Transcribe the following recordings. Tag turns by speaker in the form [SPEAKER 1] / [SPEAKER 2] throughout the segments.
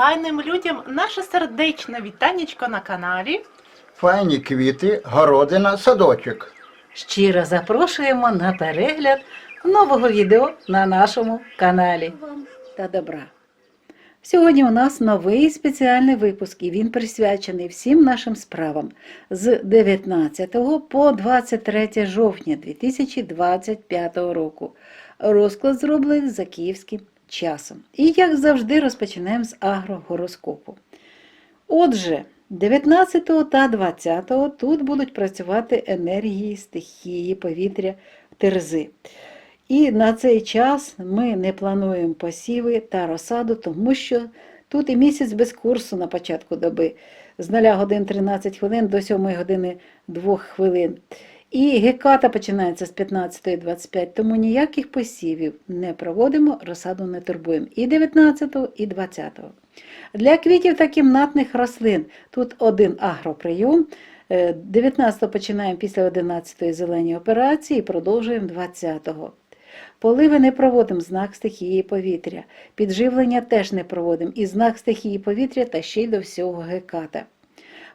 [SPEAKER 1] файним людям наше сердечне вітанечко на каналі.
[SPEAKER 2] Файні квіти, городина, садочок.
[SPEAKER 3] Щиро запрошуємо на перегляд нового відео на нашому каналі та добра. Сьогодні у нас новий спеціальний випуск, і він присвячений всім нашим справам з 19 по 23 жовтня 2025 року. Розклад зроблений за київським часом. І, як завжди, розпочинаємо з агрогороскопу. Отже, 19 та 20 тут будуть працювати енергії, стихії, повітря, терзи. І на цей час ми не плануємо посіви та розсаду, тому що тут і місяць без курсу на початку доби з 0 годин 13 хвилин до 7 години 2 хвилин. І геката починається з 15.25, тому ніяких посівів не проводимо, розсаду не турбуємо. І 19, і 20. Для квітів та кімнатних рослин тут один агроприйом. Е, 19 починаємо після 11 зелені операції і продовжуємо 20-го. Поливи не проводимо знак стихії повітря. Підживлення теж не проводимо і знак стихії повітря та ще й до всього геката.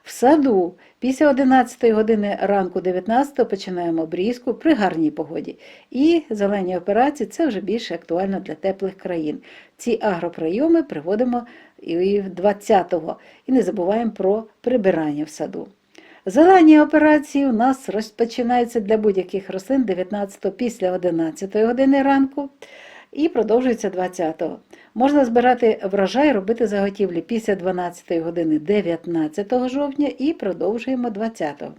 [SPEAKER 3] В саду після 11 години ранку 19 починаємо обрізку при гарній погоді. І зелені операції це вже більше актуально для теплих країн. Ці агроприйоми приводимо і 20-го. І не забуваємо про прибирання в саду. Зелені операції у нас розпочинаються для будь-яких рослин 19 після 11 години ранку і продовжується 20-го. Можна збирати врожай, робити заготівлі після 12 години 19 жовтня і продовжуємо 20-го.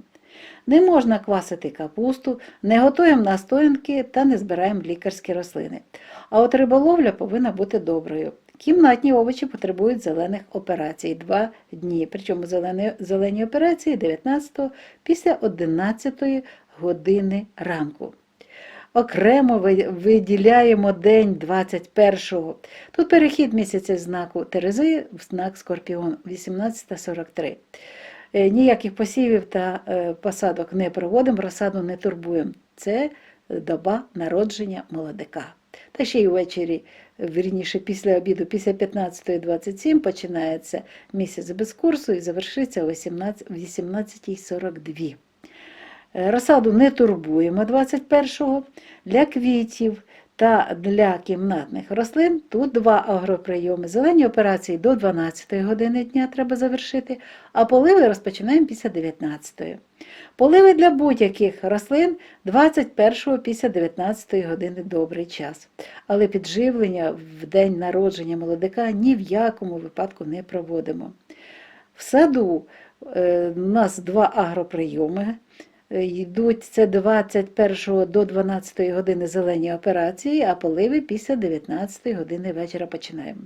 [SPEAKER 3] Не можна квасити капусту, не готуємо настоянки та не збираємо лікарські рослини. А от риболовля повинна бути доброю. Кімнатні овочі потребують зелених операцій 2 дні. Причому зелені, зелені операції 19 після 11 години ранку. Окремо виділяємо день 21-го. Тут перехід місяця знаку Терези в знак Скорпіон 18.43. Е, Ніяких посівів та е, посадок не проводимо, розсаду не турбуємо. Це доба народження молодика. Та ще й ввечері, вірніше, після обіду, після 15.27 починається місяць без курсу і завершиться о 18 18.42. Е, Розсаду не турбуємо 21-го. Для квітів та для кімнатних рослин тут два агроприйоми. Зелені операції до 12 години дня треба завершити, а поливи розпочинаємо після 19-ї. Поливи для будь-яких рослин 21 після 19 години добрий час. Але підживлення в день народження молодика ні в якому випадку не проводимо. В саду е, у нас два агроприйоми. Е, Йдуть це 21 до 12 години зелені операції, а поливи після 19 години вечора починаємо.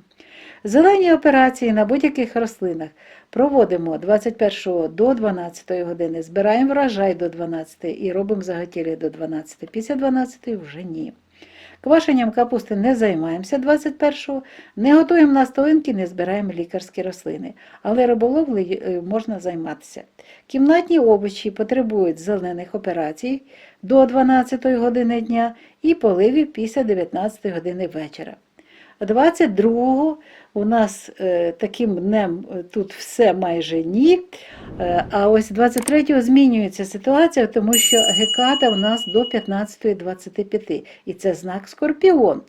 [SPEAKER 3] Зелені операції на будь-яких рослинах проводимо 21 до 12 години, збираємо врожай до 12 і робимо заготілі до 12. Після 12 вже ні. Квашенням капусти не займаємося 21-го, не готуємо настоянки, не збираємо лікарські рослини, але риболовлею е, можна займатися. Кімнатні овочі потребують зелених операцій до 12 години дня і поливів після 19 години вечора. 22-го у нас е, таким днем е, тут все майже ні. Е, а ось 23-го змінюється ситуація, тому що геката у нас до 15.25, і це знак Скорпіон.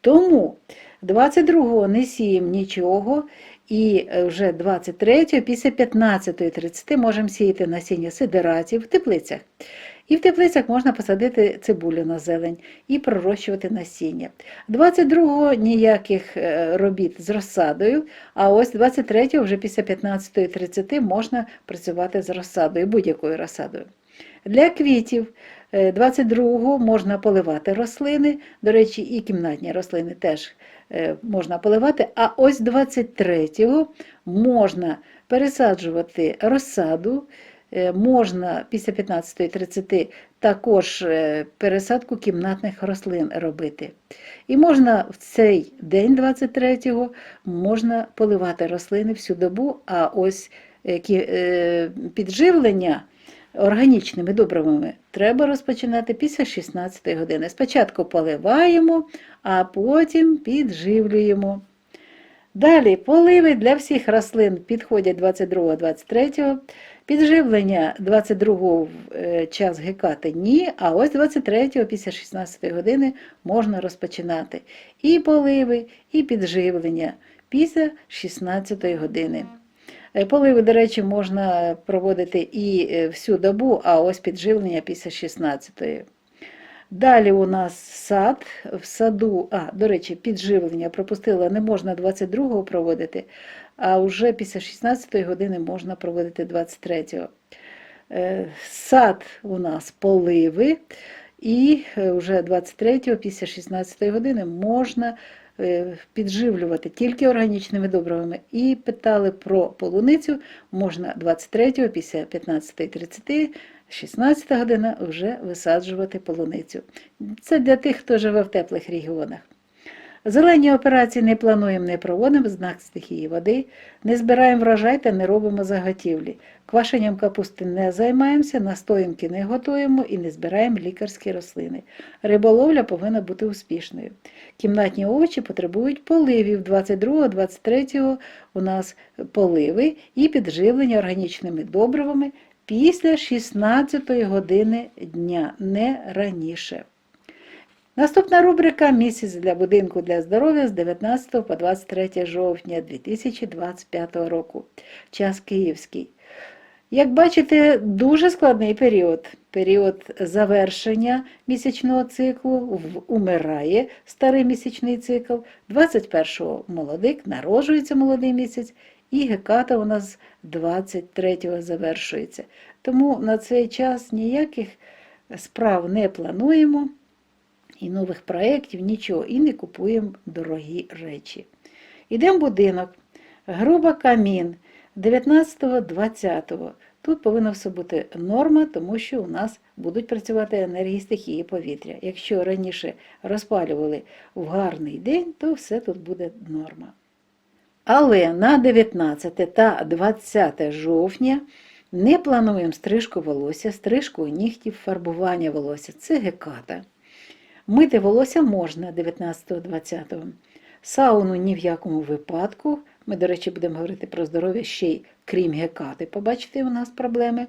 [SPEAKER 3] Тому 22-го не сіємо нічого, і вже 23-го після 15.30 можемо сіяти насіння сидератів в теплицях. І в теплицях можна посадити цибулю на зелень і пророщувати насіння. 22-го ніяких е, робіт з розсадою, а ось 23-го вже після 15.30 можна працювати з розсадою, будь-якою розсадою. Для квітів е, 22-го можна поливати рослини, до речі, і кімнатні рослини теж е, можна поливати, а ось 23-го можна пересаджувати розсаду, е, можна після 15.30 також е, пересадку кімнатних рослин робити. І можна в цей день 23-го можна поливати рослини всю добу, а ось е, е, підживлення органічними добривами треба розпочинати після 16 години. Спочатку поливаємо, а потім підживлюємо. Далі поливи для всіх рослин підходять 22-23. Підживлення 22-го в е, час гекати ні, а ось 23-го після 16 години можна розпочинати. І поливи, і підживлення після 16 години. Е, Поливи, до речі, можна проводити і е, всю добу, а ось підживлення після 16-ї. Далі у нас сад. В саду, а, до речі, підживлення пропустила, не можна 22-го проводити, а вже після 16-ї години можна проводити 23-го. Е, Сад у нас поливи, і е, вже 23-го після 16-ї години можна е, підживлювати тільки органічними добривами. І питали про полуницю, можна 23-го після 15.30 16 година вже висаджувати полуницю. Це для тих, хто живе в теплих регіонах. Зелені операції не плануємо, не проводимо знак стихії води, не збираємо врожай та не робимо заготівлі. Квашенням капусти не займаємося, настоянки не готуємо і не збираємо лікарські рослини. Риболовля повинна бути успішною. Кімнатні овочі потребують поливів 22-23 у нас поливи і підживлення органічними добривами після 16 години дня, не раніше. Наступна рубрика Місяць для будинку для здоров'я з 19 по 23 жовтня 2025 року. Час київський. Як бачите, дуже складний період. Період завершення місячного циклу в- умирає старий місячний цикл. 21-го молодик, народжується молодий місяць, і геката у нас 23-го завершується. Тому на цей час ніяких справ не плануємо, і нових проєктів, нічого, і не купуємо дорогі речі. Йдемо в будинок. Груба камін 19-20. Тут повинна все бути норма, тому що у нас будуть працювати енергії стихії повітря. Якщо раніше розпалювали в гарний день, то все тут буде норма. Але на 19 та 20 жовтня не плануємо стрижку волосся, стрижку нігтів, фарбування волосся. Це геката. Мити волосся можна 19-20. Сауну ні в якому випадку. Ми, до речі, будемо говорити про здоров'я ще й крім гекати. Побачите, у нас проблеми.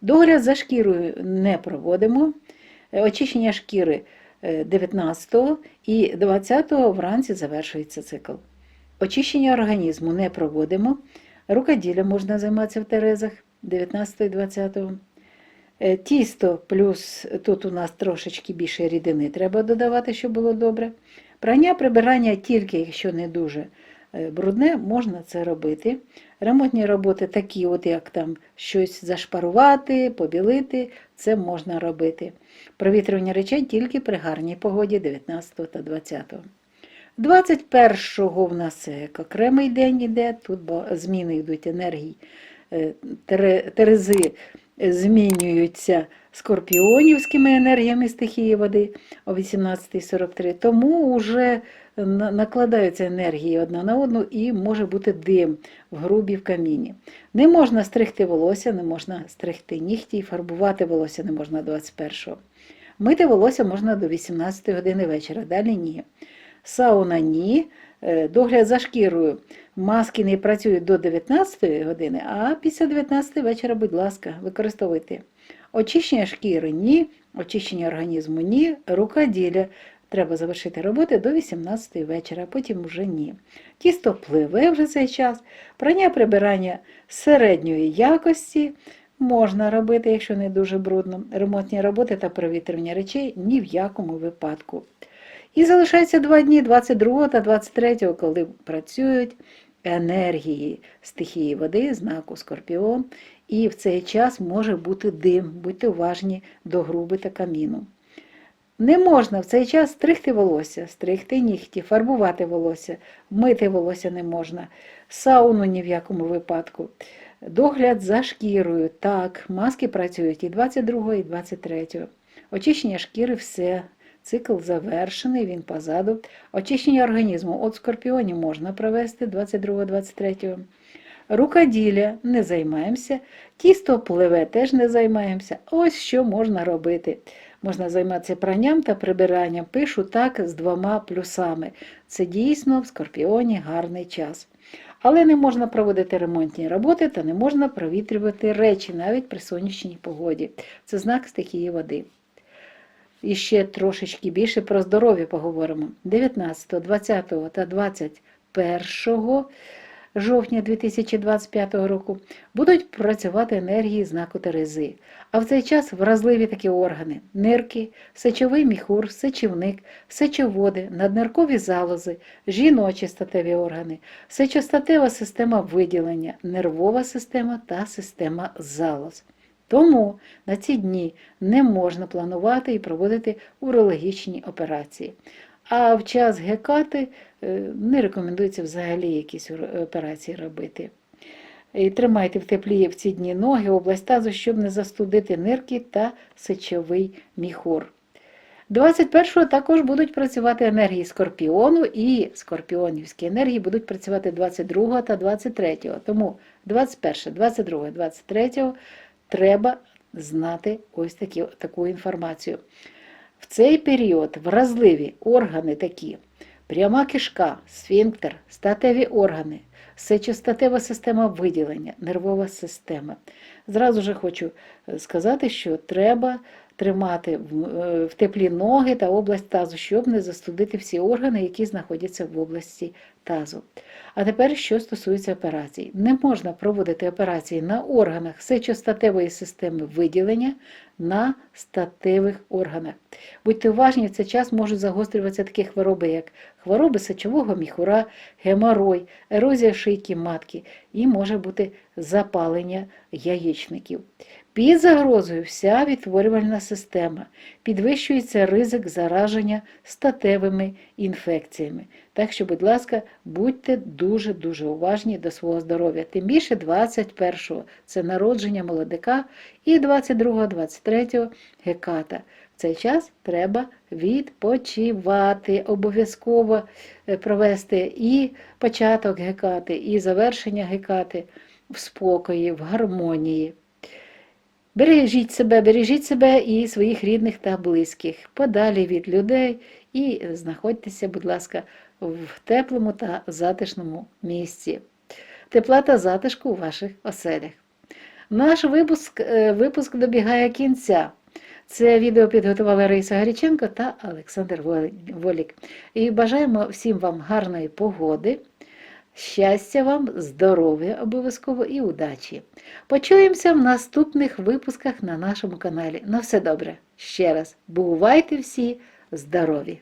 [SPEAKER 3] Догляд за шкірою не проводимо. Е, Очищення шкіри е, 19 і 20 вранці завершується цикл. Очищення організму не проводимо. Рукоділля можна займатися в терезах 19 і 20. Е, Тісто плюс тут у нас трошечки більше рідини треба додавати, щоб було добре. Прання прибирання тільки, якщо не дуже е, брудне, можна це робити. Ремонтні роботи такі, от як там щось зашпарувати, побілити, це можна робити. Провітрювання речей тільки при гарній погоді 19 та 20. 21-го в нас як окремий день іде, тут зміни йдуть енергії. Е, Терези змінюються скорпіонівськими енергіями стихії води о 18.43. Тому вже накладаються енергії одна на одну і може бути дим в грубі в каміні. Не можна стригти волосся, не можна стригти нігті і фарбувати волосся не можна 21-го. Мити волосся можна до 18 години вечора, далі ні. Сауна ні. Е, Догляд за шкірою. Маски не працюють до 19 години, а після 19 вечора, будь ласка, використовуйте. Очищення шкіри ні, очищення організму ні, рукоділля. Треба завершити роботи до 18 вечора, потім вже ні. Тісто пливе вже цей час. Прання прибирання середньої якості можна робити, якщо не дуже брудно. Ремонтні роботи та провітрювання речей ні в якому випадку. І залишається два дні 22 та 23, коли працюють енергії стихії води, знаку Скорпіон. І в цей час може бути дим. Будьте уважні до груби та каміну. Не можна в цей час стригти волосся, стригти нігті, фарбувати волосся, мити волосся не можна, сауну ні в якому випадку. Догляд за шкірою. Так, маски працюють і 22, і 23. Очищення шкіри все. Цикл завершений, він позаду. Очищення організму. От скорпіоні можна провести 22-23. Рукоділля не займаємося. Тісто пливе теж не займаємося. Ось що можна робити. можна займатися пранням та прибиранням. Пишу так з двома плюсами. Це дійсно в скорпіоні гарний час. Але не можна проводити ремонтні роботи та не можна провітрювати речі навіть при сонячній погоді. Це знак стихії води. І ще трошечки більше про здоров'я поговоримо. 19, 20 та 21 жовтня 2025 року будуть працювати енергії знаку Терези. А в цей час вразливі такі органи: нирки, сечовий міхур, сечівник, сечоводи, надниркові залози, жіночі статеві органи, сечостатева система виділення, нервова система та система залоз. Тому на ці дні не можна планувати і проводити урологічні операції. А в час гекати е, не рекомендується взагалі якісь операції робити. І тримайте в теплі в ці дні ноги, область тазу, щоб не застудити нирки та сечовий міхур. 21-го також будуть працювати енергії скорпіону і скорпіонівські енергії будуть працювати 22 та 23. Тому 21, 22, 23 треба знати ось такі, таку інформацію. В цей період вразливі органи такі: пряма кишка, сфінктер, статеві органи, сечостатева система виділення, нервова система. Зразу же хочу сказати, що треба тримати в, е, в теплі ноги та область тазу, щоб не застудити всі органи, які знаходяться в області тазу. А тепер, що стосується операцій, не можна проводити операції на органах сечостатевої системи виділення на статевих органах. Будьте уважні, в цей час можуть загострюватися такі хвороби, як хвороби сечового міхура, геморой, ерозія шийки матки і може бути запалення яєчників. Під загрозою вся відтворювальна система, підвищується ризик зараження статевими інфекціями. Так що, будь ласка, будьте дуже-дуже уважні до свого здоров'я. Тим більше 21-го це народження молодика і 22-го, 23-го геката. В цей час треба відпочивати, обов'язково е, провести і початок гекати, і завершення гекати в спокої, в гармонії. Бережіть себе, бережіть себе і своїх рідних та близьких, подалі від людей і знаходьтеся, будь ласка, в теплому та затишному місці. Тепла та затишку у ваших оселях. Наш випуск, е, випуск добігає кінця. Це відео підготували Раїса Гаріченко та Олександр Волік. І бажаємо всім вам гарної погоди, щастя вам, здоров'я обов'язково і удачі. Почуємося в наступних випусках на нашому каналі. На все добре. Ще раз, бувайте всі здорові!